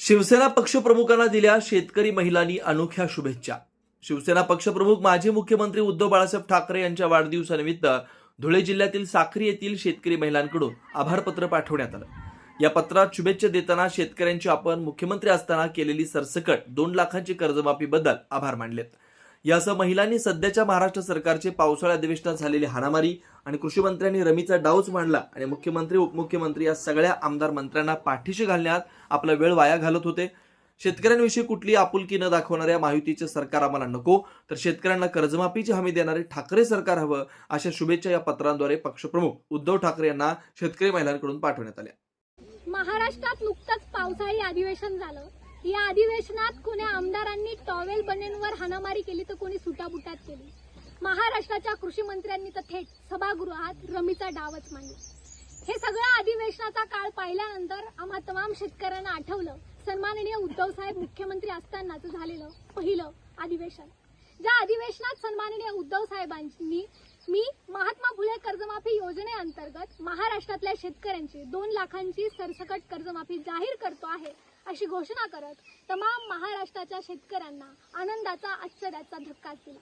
शिवसेना पक्षप्रमुखांना दिल्या शेतकरी महिलांनी अनोख्या शुभेच्छा. शिवसेना पक्षप्रमुख माजी मुख्यमंत्री उद्धव बाळासाहेब ठाकरे यांच्या वाढदिवसानिमित्त धुळे जिल्ह्यातील साक्री येथील शेतकरी महिलांकडून आभारपत्र पाठवण्यात आलं. या पत्रात शुभेच्छा देताना शेतकऱ्यांची आपण मुख्यमंत्री असताना केलेली सरसकट दोन लाखांची कर्जमाफीबद्दल आभार मानलेत. यासह महिलांनी सध्याच्या महाराष्ट्र सरकारचे पावसाळ्या अधिवेशनात झालेली हाणामारी आणि कृषी मंत्र्यांनी रमीचा डाऊच मांडला आणि मुख्यमंत्री उपमुख्यमंत्री या सगळ्या आमदार मंत्र्यांना पाठीशी घालण्यात आपला वेळ वाया घालत होते. शेतकऱ्यांविषयी कुठली आपुलकी न दाखवणाऱ्या महायुतीचे सरकार आम्हाला नको. तर शेतकऱ्यांना कर्जमाफीची हमी देणारे ठाकरे सरकार हवं अशा शुभेच्छा या पत्रांद्वारे पक्षप्रमुख उद्धव ठाकरे यांना शेतकरी महिलांकडून पाठवण्यात आल्या. महाराष्ट्रात नुकतंच पावसाळी अधिवेशन झालं. या अधिवेशनात कोणी आमदारांनी टॉवेल बनेनवर हाणामारी केली तर कोणी सुटाबुटात केली? महाराष्ट्राच्या कृषी मंत्र्यांनी तर थेट सभागृहात रमीचा डावच मांडला. हे सगळं अधिवेशनाचा काळ पाहिल्यानंतर आम्हा तमाम शेतकऱ्यांना आठवलं. सन्माननीय उद्धव साहेब मुख्यमंत्री असतानाच झालेलं पहिलं अधिवेशन. ज्या अधिवेशनात सन्माननीय उद्धव साहेबांनी मी कर्जमाफी योजनेअंतर्गत महाराष्ट्रातल्या शेतकऱ्यांची दोन लाखांची सरसकट कर्जमाफी जाहीर करतो आहे अशी घोषणा करत तमाम महाराष्ट्राच्या शेतकऱ्यांना आनंदाचा आश्चर्याचा धक्का दिला.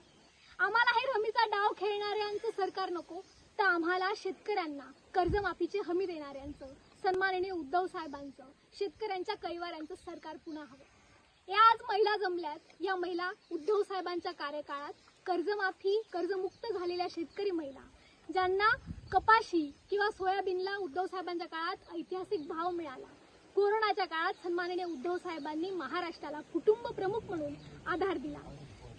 आम्हाला हे रमीचा डाव खेळणाऱ्यांचं सरकार नको तर आम्हाला शेतकऱ्यांना कर्जमाफीची हमी देणाऱ्यांचं सन्माननीय उद्धव साहेबांचं शेतकऱ्यांच्या कैवाऱ्यांचं सरकार पुन्हा हवं. या आज महिला जमल्यात या महिला उद्धव साहेबांच्या कार्यकाळात कर्जमाफी कर्जमुक्त झालेल्या शेतकरी महिला ज्यांना कपाशी किंवा सोयाबीनला उद्धव साहेबांच्या काळात ऐतिहासिक भाव मिळाला. कोरोनाच्या काळात सन्माननीय उद्धव साहेबांनी महाराष्ट्राला कुटुंब प्रमुख म्हणून आधार दिला.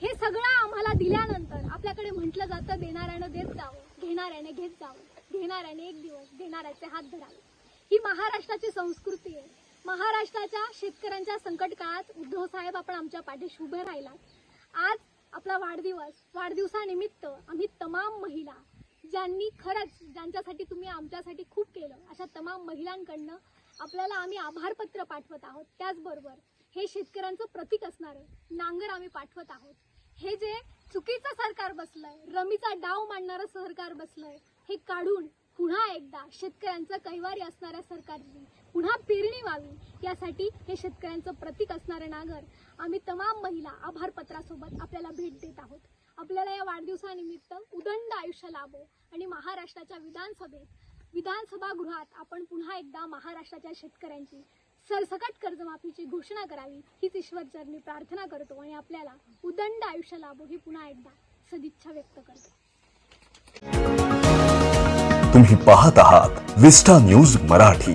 हे सगळं आम्हाला दिल्यानंतर आपल्याकडे म्हटलं जातं देणाऱ्यानं देत जावं घेणाऱ्याने घेत जावं घेणाऱ्याने एक दिवस देणाऱ्याचे हात धरावे. ही महाराष्ट्राची संस्कृती आहे. महाराष्ट्राच्या शेतकऱ्यांच्या संकट काळात उद्धव साहेब आपण आमच्या पाठीशी उभे राहिलात. आज आपला वाढदिवस वाढदिवसानिमित्त आम्ही तमाम महिला ज्यांनी खरंच ज्यांच्यासाठी तुम्ही आमच्यासाठी खूप केलं अशा तमाम महिलांकडनं आपल्याला आम्ही आभारपत्र पाठवत आहोत. त्याचबरोबर हे शेतकऱ्यांचं प्रतीक असणारं नांगर आम्ही पाठवत आहोत. हे जे चुकीचं सरकार बसलंय रमीचा डाव मांडणारं सरकार बसलंय हे काढून पुन्हा एकदा शेतकऱ्यांचं कैवारी असणाऱ्या सरकारची पुन्हा पेरणी व्हावी यासाठी हे शेतकऱ्यांचं प्रतीक असणारं नागर आम्ही तमाम महिला आभारपत्रासोबत आपल्याला भेट देत आहोत. आपल्याला या वाढदिवसानिमित्त उदंड आयुष्य लाभो आणि महाराष्ट्राच्या विधानसभेत विधानसभा गृहात आपण पुन्हा एकदा महाराष्ट्राच्या शेतकऱ्यांची सरसकट कर्जमाफीची घोषणा करावी हीच ईश्वरचरणी प्रार्थना करतो आणि आपल्याला उदंड आयुष्य लाभो ही पुन्हा एकदा सदिच्छा व्यक्त करतो. तुम्ही पाहत आहात विस्टा न्यूज मराठी.